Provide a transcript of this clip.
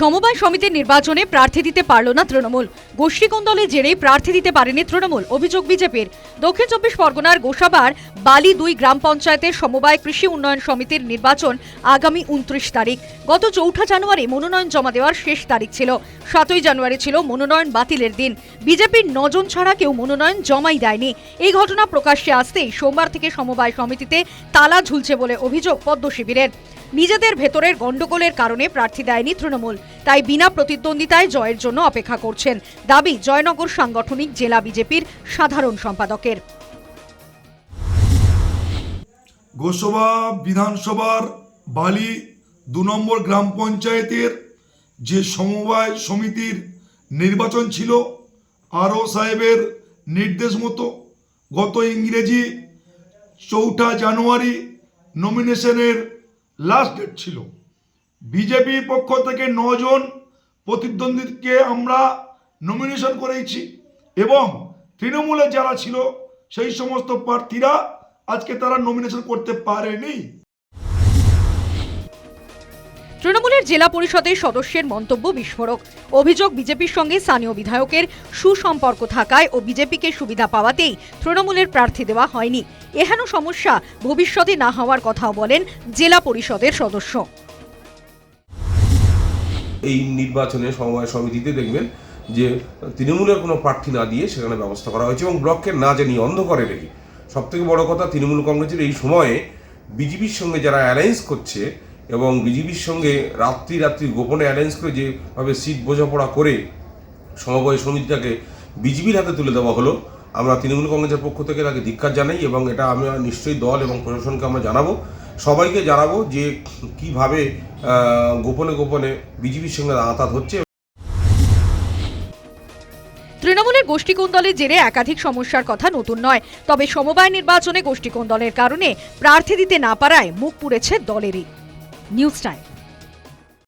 সমবায় সমিতির নির্বাচনে প্রার্থী দিতে পারল না তৃণমূল। গোষ্ঠীকন্দলের জেরেই প্রার্থী দিতে পারেনি তৃণমূল, অভিযোগ বিজেপির। দক্ষিণ চব্বিশ পরগনার গোসাবার বালি দুই গ্রাম পঞ্চায়েতের সমবায় কৃষি উন্নয়ন সমিতির নির্বাচন আগামী উনত্রিশ তারিখ। গত চৌঠা জানুয়ারি মনোনয়ন জমা দেওয়ার শেষ তারিখ ছিল। সাতই জানুয়ারি ছিল মনোনয়ন বাতিলের দিন। বিজেপির নজন ছাড়া কেউ মনোনয়ন জমাই দেয়নি। এই ঘটনা প্রকাশ্যে আসতেই সোমবার থেকে সমবায় সমিতিতে তালা ঝুলছে বলে অভিযোগ পদ্ম শিবিরের নিজেদের ভেতরের গণ্ডগোলের কারণে প্রার্থী দেয়নি তৃণমূল, তাই বিনা প্রতিদ্বন্দ্বিতায় জয়ের জন্য অপেক্ষা করছেন। দাবি, জয়নগর সাংগঠনিক জেলা বিজেপির সাধারণ সম্পাদকের। গোসবা বিধানসভার বালি দু নম্বর গ্রাম পঞ্চায়েতের যে সমবায় সমিতির নির্বাচন ছিল, আরও সাহেবের নির্দেশ মতো গত ইংরেজি চৌঠা জানুয়ারি নমিনেশনের লাস্ট ডেট ছিল। বিজেপি পক্ষ থেকে নজন প্রতিদ্বন্দ্বীকে আমরা নমিনেশন করেছি এবং তৃণমূলে যারা ছিল, সেই সমস্ত প্রার্থীরা আজকে তারা নমিনেশন করতে পারেনি। জেলা পরিষদের সদস্যের মন্তব্য বিস্ফোরক। অভিযোগ বিজেপির সঙ্গে স্থানীয় বিধায়কের সুসম্পর্ক থাকায় ও বিজেপিকে সুবিধা পাওয়াতেই তৃণমূলের প্রার্থী দেওয়া হয়নি। এহেন সমস্যা ভবিষ্যতে না হওয়ার কথাও বলেন জেলা পরিষদের সদস্য। এই নির্বাচনে সমবায় সমিতিতে দেখবেন যে তৃণমূলের কোনো প্রার্থী না দিয়ে সেখানে ব্যবস্থা করা হয়েছে এবং ব্লককে না জানিয়ে অন্ধকারে রেখে। সব থেকে বড় কথা, তৃণমূল কংগ্রেসের এই সময়ে বিজেপির সঙ্গে যারা অ্যালায়েন্স করছে এবং বিজেপির সঙ্গে রাত্রি রাত্রি গোপনে অ্যারেঞ্জ করে যেভাবে সিট বোঝাপড়া করে সমবায় সমিতিটাকে বিজেপির হাতে তুলে দেওয়া হলো, আমরা তৃণমূল কংগ্রেসের পক্ষ থেকে তাকে ধিক্কার জানাই এবং এটা আমরা নিশ্চয়ই দল এবং প্রশাসনকে আমরা জানাব। সবাইকে জানাব যে কীভাবে গোপনে গোপনে বিজেপির সঙ্গে আঘাত হচ্ছে। তৃণমূলের গোষ্ঠীকোন্দলের জেরে একাধিক সমস্যার কথা নতুন নয়, তবে সমবায় নির্বাচনে গোষ্ঠীকোন্দলের কারণে প্রার্থী দিতে না পারায় মুখ পুড়েছে দলেরই। News time